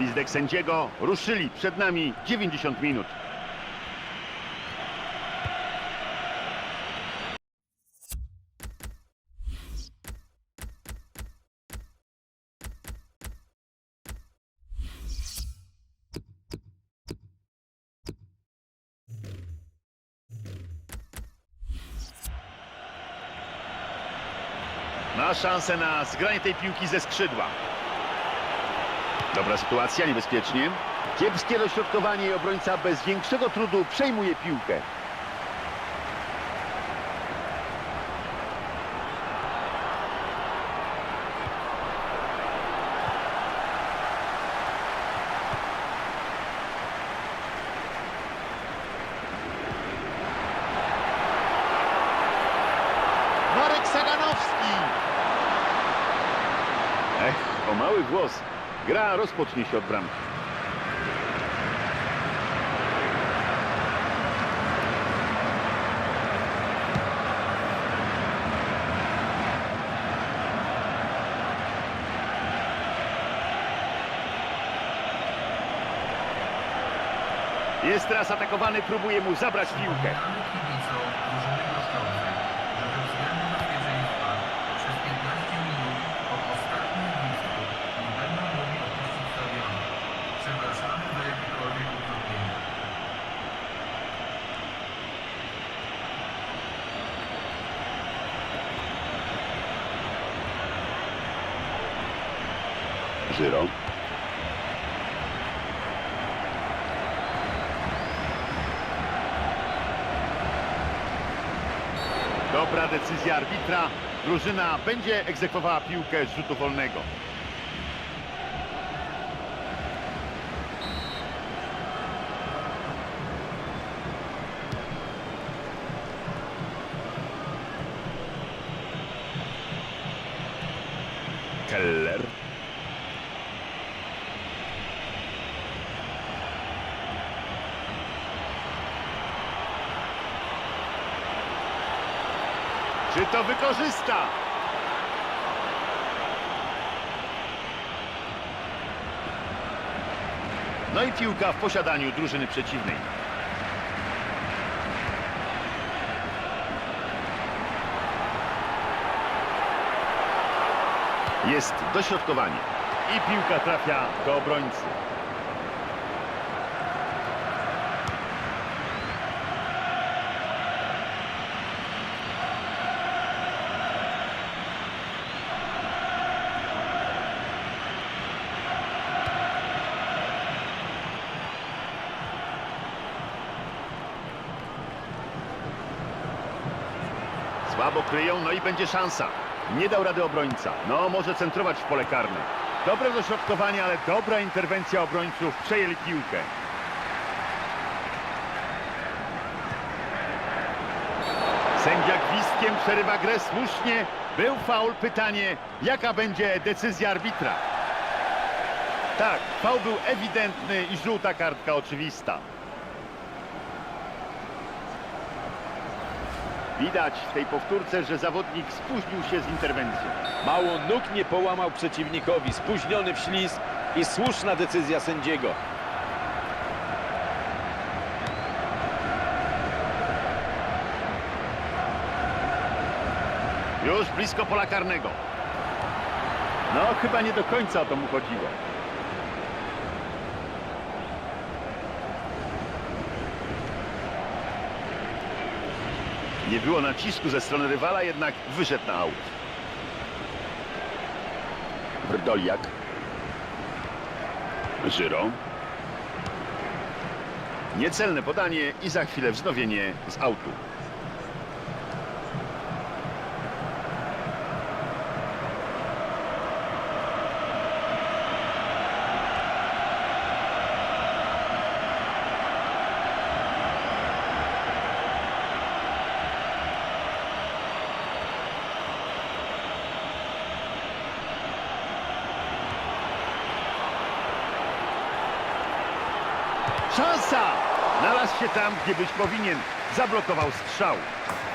Gwizdek sędziego. Ruszyli. Przed nami 90 minut. Ma szansę na zgranie tej piłki ze skrzydła. Dobra sytuacja, niebezpiecznie. Kiepskie dośrodkowanie i obrońca bez większego trudu przejmuje piłkę. Marek Saganowski! Ech, o mały głos. Gra rozpocznie się od bramki. Jest teraz atakowany, próbuje mu zabrać piłkę. Dobra decyzja arbitra. Drużyna będzie egzekwowała piłkę z rzutu wolnego. Keller. Czy to wykorzysta? No i piłka w posiadaniu drużyny przeciwnej. Jest dośrodkowanie. I piłka trafia do obrońcy. No i będzie szansa. Nie dał rady obrońca. No, może centrować w pole karne. Dobre dośrodkowanie, ale dobra interwencja obrońców. Przejęli piłkę. Sędzia gwizdkiem przerywa grę słusznie. Był faul. Pytanie, jaka będzie decyzja arbitra? Tak, faul był ewidentny i żółta kartka oczywista. Widać w tej powtórce, że zawodnik spóźnił się z interwencją. Mało nóg nie połamał przeciwnikowi, spóźniony w ślizg i słuszna decyzja sędziego. Już blisko pola karnego. No, chyba nie do końca o to mu chodziło. Nie było nacisku ze strony rywala, jednak wyszedł na aut. Brdoliak. Żyro. Niecelne podanie i za chwilę wznowienie z autu. Szansa! Znalazł się tam, gdzie być powinien. Zablokował strzał.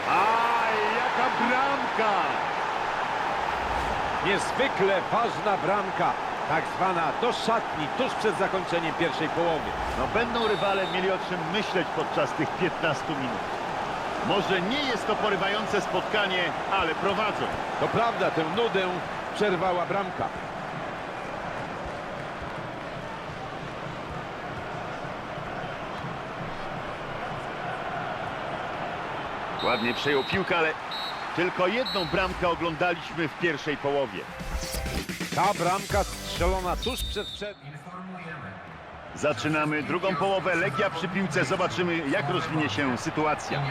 Aj, jaka bramka! Niezwykle ważna bramka. Tak zwana do szatni tuż przed zakończeniem pierwszej połowy. No będą rywale mieli o czym myśleć podczas tych 15 minut. Może nie jest to porywające spotkanie, ale prowadzą. To prawda, tę nudę przerwała bramka. Ładnie przejął piłkę, ale tylko jedną bramkę oglądaliśmy w pierwszej połowie. Ta bramka strzelona tuż przed przed... Informujemy. Zaczynamy drugą połowę. Legia przy piłce. Zobaczymy, jak rozwinie się sytuacja.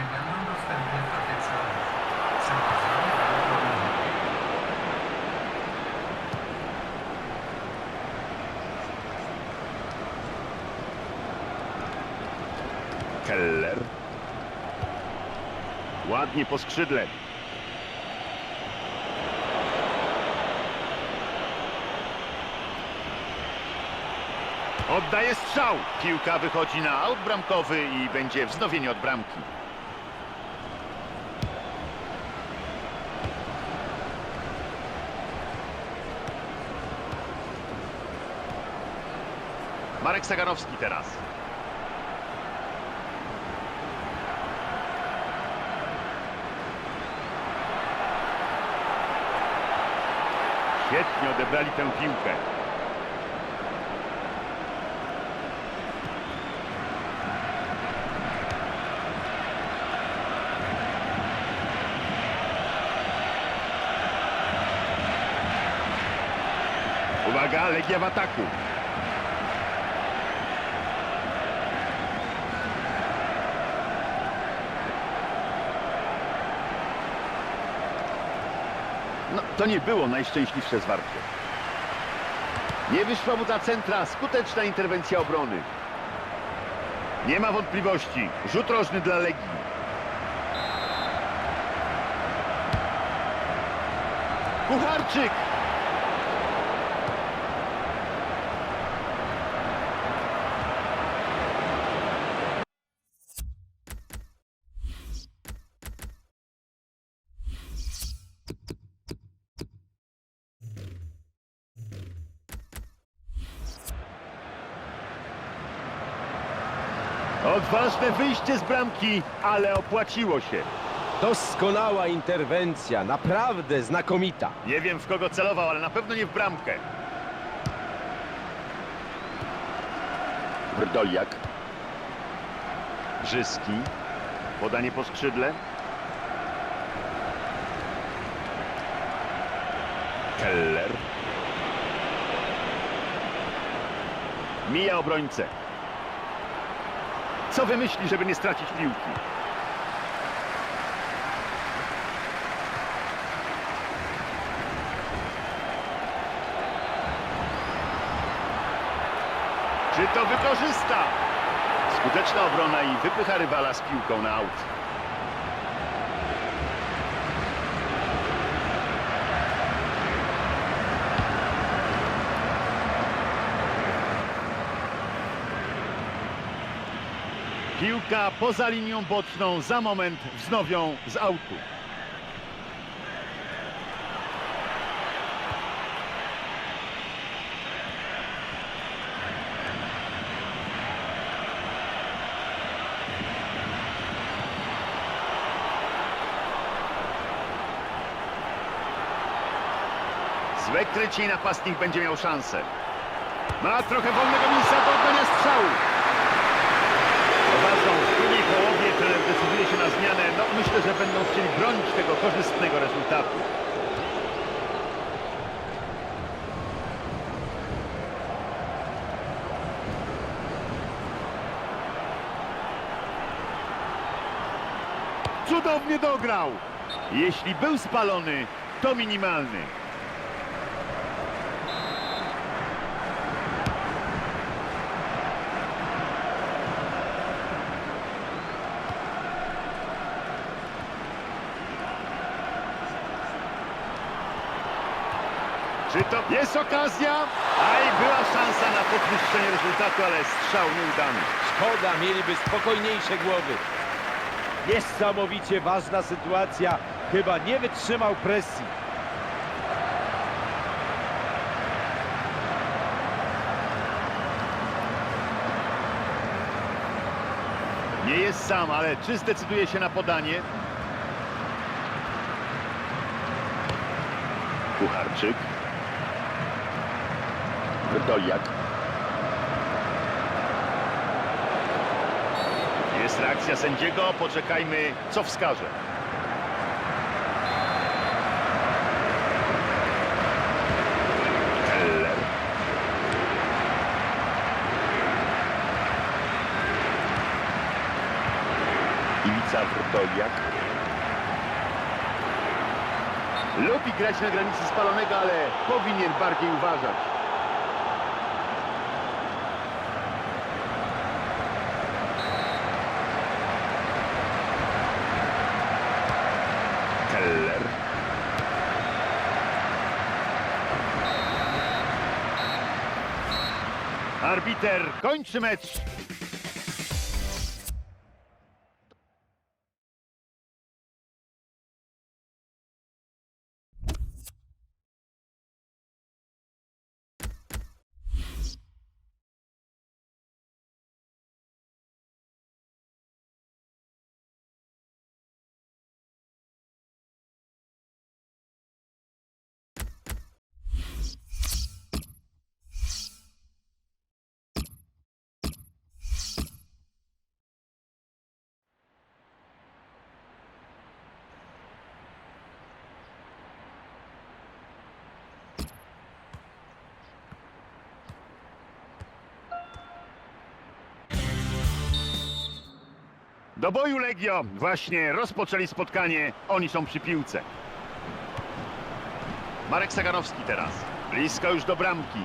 Keller. Ładnie po skrzydle. Oddaje strzał. Piłka wychodzi na aut bramkowy i będzie wznowienie od bramki. Marek Saganowski teraz. Świetnie odebrali tę piłkę. Uwaga, Legia w ataku. To nie było najszczęśliwsze zwarcie. Nie wyszła mu ta centra, skuteczna interwencja obrony. Nie ma wątpliwości, rzut rożny dla Legii. Kucharczyk! Odważne wyjście z bramki, ale opłaciło się. Doskonała interwencja, naprawdę znakomita. Nie wiem w kogo celował, ale na pewno nie w bramkę. Brdoliak. Brzyski. Podanie po skrzydle. Keller. Mija obrońcę. Co wymyśli, żeby nie stracić piłki? Czy to wykorzysta? Skuteczna obrona i wypycha rywala z piłką na aut. Piłka poza linią boczną, za moment wznowią z autu. Złe krycie napastnik będzie miał szansę. Ma trochę wolnego miejsca do oddania strzału. Uważam, w drugiej połowie trener decyduje się na zmianę. No myślę, że będą chcieli bronić tego korzystnego rezultatu. Cudownie dograł. Jeśli był spalony, to minimalny. to jest okazja, a i była szansa na podwyższenie rezultatu, ale strzał nieudany. Szkoda, mieliby spokojniejsze głowy. Niesamowicie ważna sytuacja. Chyba nie wytrzymał presji. Nie jest sam, ale czy zdecyduje się na podanie? Kucharczyk. Wydoliak. Jest reakcja sędziego, poczekajmy, co wskaże. Keller. Iwica Wrdoliak. Lubi grać na granicy spalonego, ale powinien bardziej uważać. Keller. Arbiter kończy mecz. Do boju Legio. Właśnie rozpoczęli spotkanie. Oni są przy piłce. Marek Saganowski teraz. Blisko już do bramki.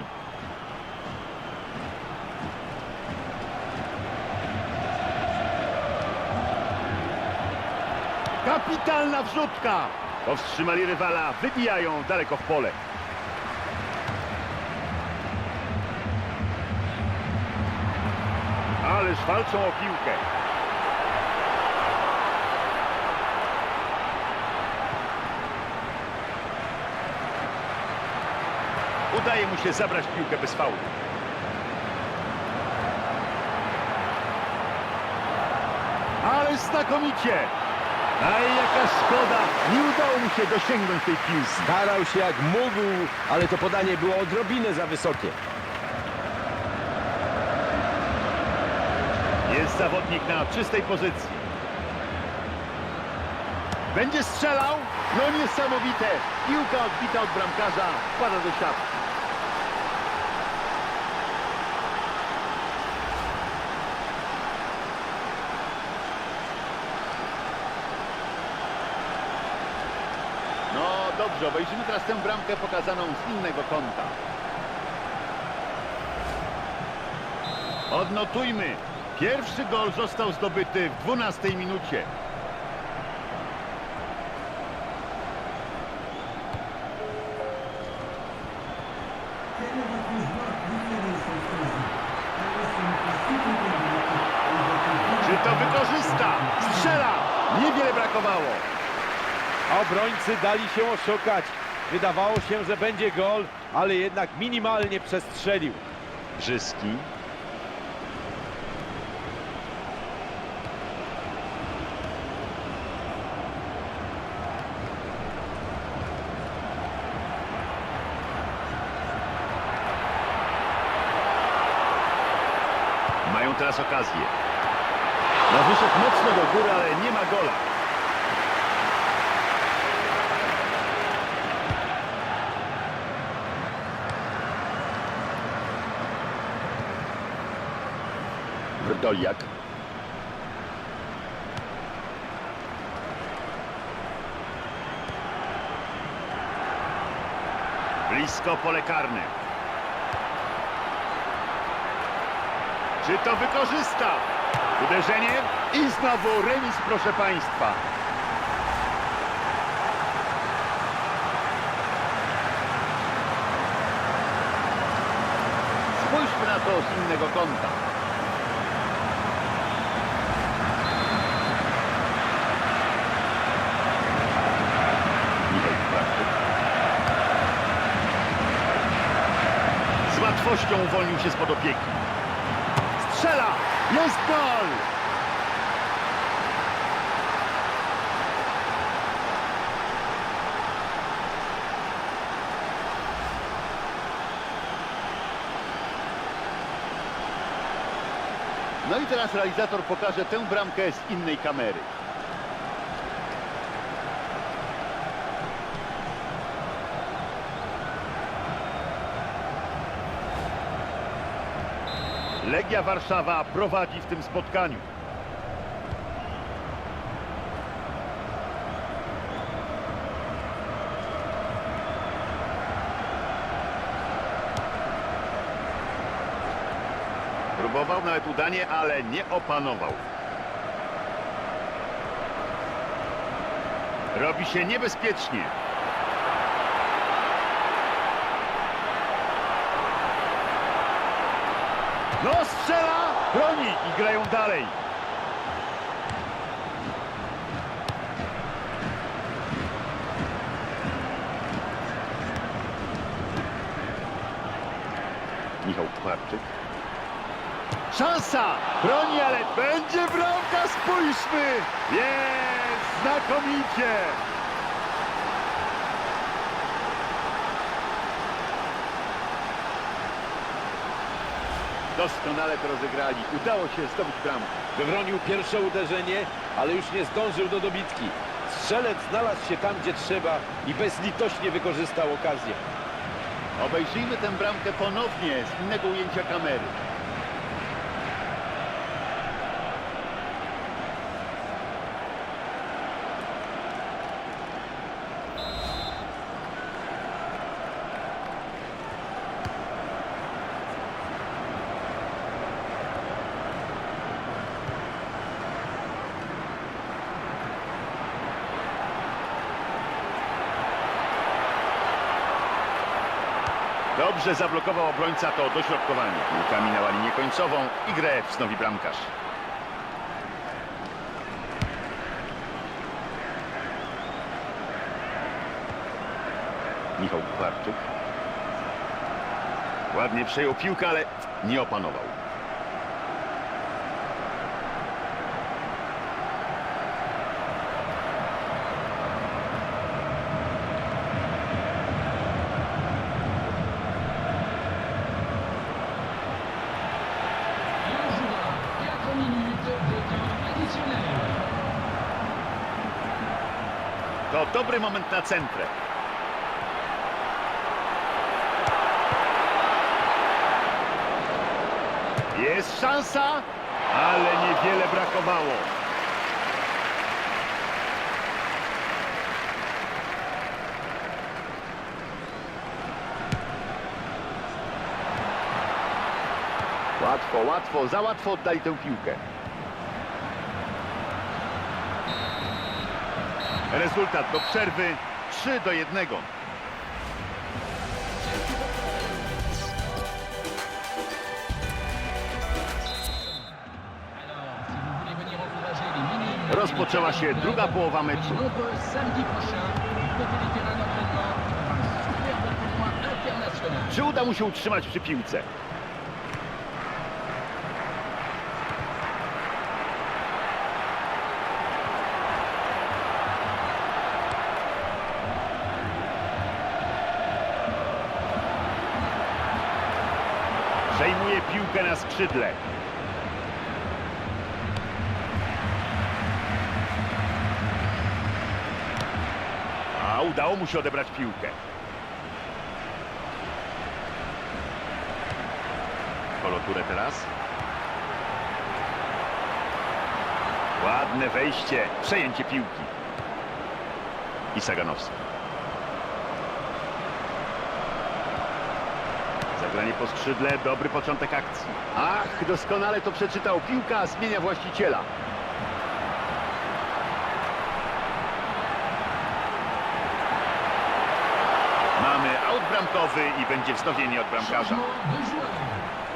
Kapitalna wrzutka! Powstrzymali rywala, wybijają daleko w pole. Ależ walczą o piłkę. Udaje mu się zabrać piłkę bez faulu. Ale znakomicie! Aj, jaka szkoda! Nie udało mu się dosięgnąć tej piłki. Starał się jak mógł, ale to podanie było odrobinę za wysokie. Jest zawodnik na czystej pozycji. Będzie strzelał? No niesamowite! Piłka odbita od bramkarza, wpada do siatki. No dobrze, obejrzymy teraz tę bramkę pokazaną z innego kąta. Odnotujmy. Pierwszy gol został zdobyty w 12 minucie. Obrońcy dali się oszukać. Wydawało się, że będzie gol, ale jednak minimalnie przestrzelił. Brzyski. Mają teraz okazję. Wyszedł mocno do góry, ale nie ma gola. Wrdoliak. Blisko pole karne. Czy to wykorzysta? Uderzenie i znowu remis, proszę Państwa. Spójrzmy na to z innego kąta. łatwością uwolnił się spod opieki. Strzela! Jest gol! No i teraz realizator pokaże tę bramkę z innej kamery. Legia Warszawa prowadzi w tym spotkaniu. Próbował nawet udanie, ale nie opanował. Robi się niebezpiecznie. No strzela, broni i grają dalej. Michał Kucharczyk. Szansa! Broni, ale będzie bramka, spójrzmy! Jest! Znakomicie! Doskonale to rozegrali. Udało się zdobyć bramkę. Wybronił pierwsze uderzenie, ale już nie zdążył do dobitki. Strzelec znalazł się tam, gdzie trzeba i bezlitośnie wykorzystał okazję. Obejrzyjmy tę bramkę ponownie z innego ujęcia kamery. Dobrze zablokował obrońca to dośrodkowanie. Piłka minęła linię końcową i grę wznowi bramkarz. Michał Kucharczyk. Ładnie przejął piłkę, ale nie opanował. Dobry moment na centrę. Jest szansa, ale niewiele brakowało. Łatwo, łatwo, za łatwo oddali tę piłkę. Rezultat do przerwy 3 do 1. Alors, si vous voulez venir encourager les minimes... Rozpoczęła się druga połowa meczu. Czy uda mu się utrzymać przy piłce? Skrzydle. A udało mu się odebrać piłkę. Koloturę teraz. Ładne wejście, przejęcie piłki. I Saganowski. Zagranie po skrzydle, dobry początek akcji. Ach, doskonale to przeczytał. Piłka zmienia właściciela. Mamy aut bramkowy i będzie wznowienie od bramkarza.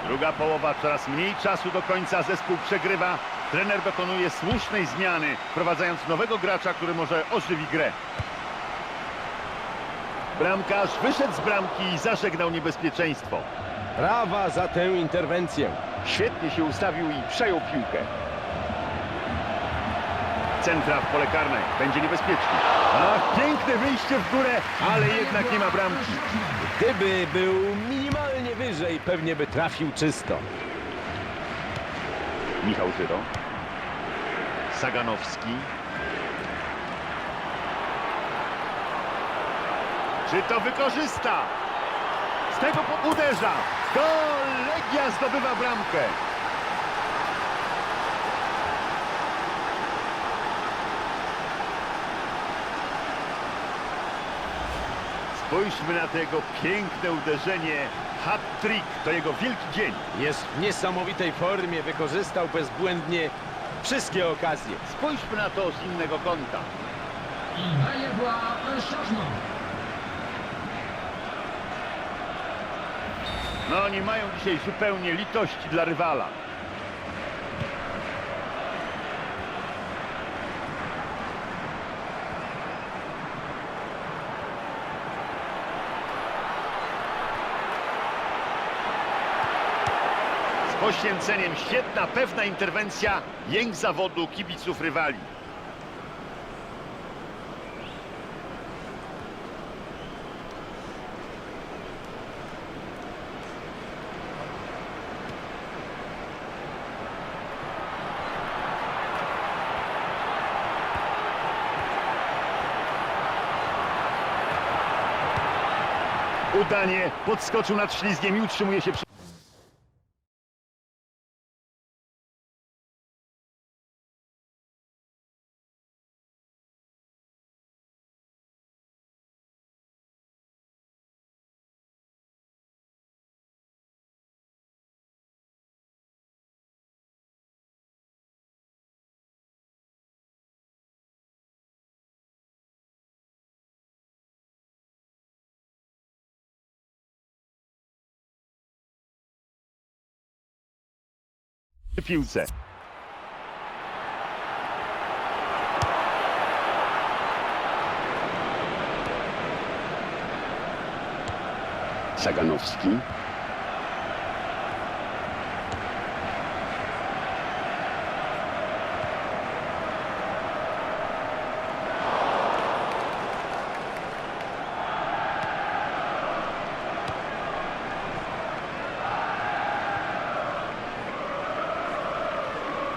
Druga połowa, coraz mniej czasu do końca, zespół przegrywa. Trener dokonuje słusznej zmiany, wprowadzając nowego gracza, który może ożywi grę. Bramkarz wyszedł z bramki i zażegnał niebezpieczeństwo. Brawa za tę interwencję. Świetnie się ustawił i przejął piłkę. Centra w pole karne. Będzie niebezpiecznie. Ach, piękne wyjście w górę, ale jednak nie ma bramki. Gdyby był minimalnie wyżej, pewnie by trafił czysto. Michał Żyro. Saganowski. Czy to wykorzysta? Z tego uderza. Gol! Legia zdobywa bramkę. Spójrzmy na tego piękne uderzenie. Hat-trick to jego wielki dzień. Jest w niesamowitej formie, wykorzystał bezbłędnie wszystkie okazje. Spójrzmy na to z innego kąta. Il va y avoir un changement. No nie mają dzisiaj zupełnie litości dla rywala. Z poświęceniem świetna, pewna interwencja, jęk zawodu kibiców rywali. Udanie podskoczył nad ślizgiem i utrzymuje się przy... piłce. Saganowski.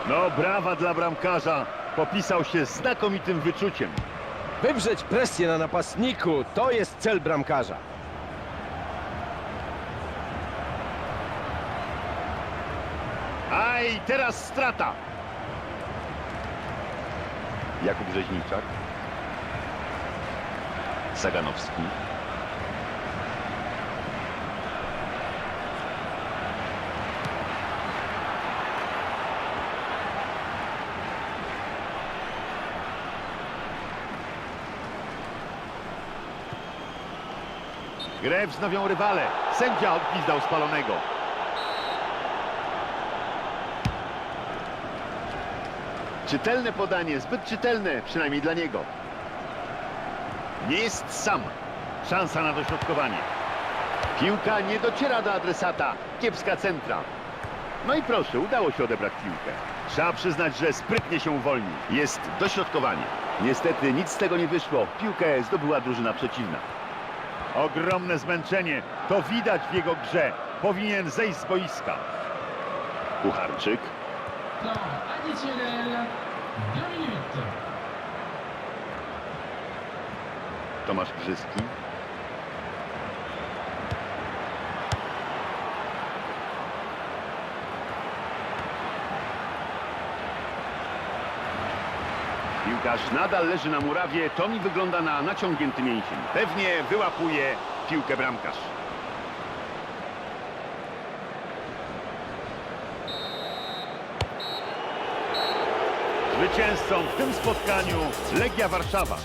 No, brawa dla bramkarza. Popisał się znakomitym wyczuciem. Wywrzeć presję na napastniku to jest cel bramkarza. Aj, teraz strata. Jakub Rzeźniczak. Saganowski. Grę wznowią rywale. Sędzia odpizdał spalonego. Czytelne podanie, zbyt czytelne, przynajmniej dla niego. Nie jest sam. Szansa na dośrodkowanie. Piłka nie dociera do adresata. Kiepska centra. No i proszę, udało się odebrać piłkę. Trzeba przyznać, że sprytnie się uwolnił. Jest dośrodkowanie. Niestety nic z tego nie wyszło. Piłkę zdobyła drużyna przeciwna. Ogromne zmęczenie. To widać w jego grze. Powinien zejść z boiska. Kucharczyk. Minutes. Tomasz Brzyski. Piłkarz nadal leży na murawie. To mi wygląda na naciągnięty mięsień. Pewnie wyłapuje piłkę bramkarz. Zwycięzcą w tym spotkaniu Legia Warszawa.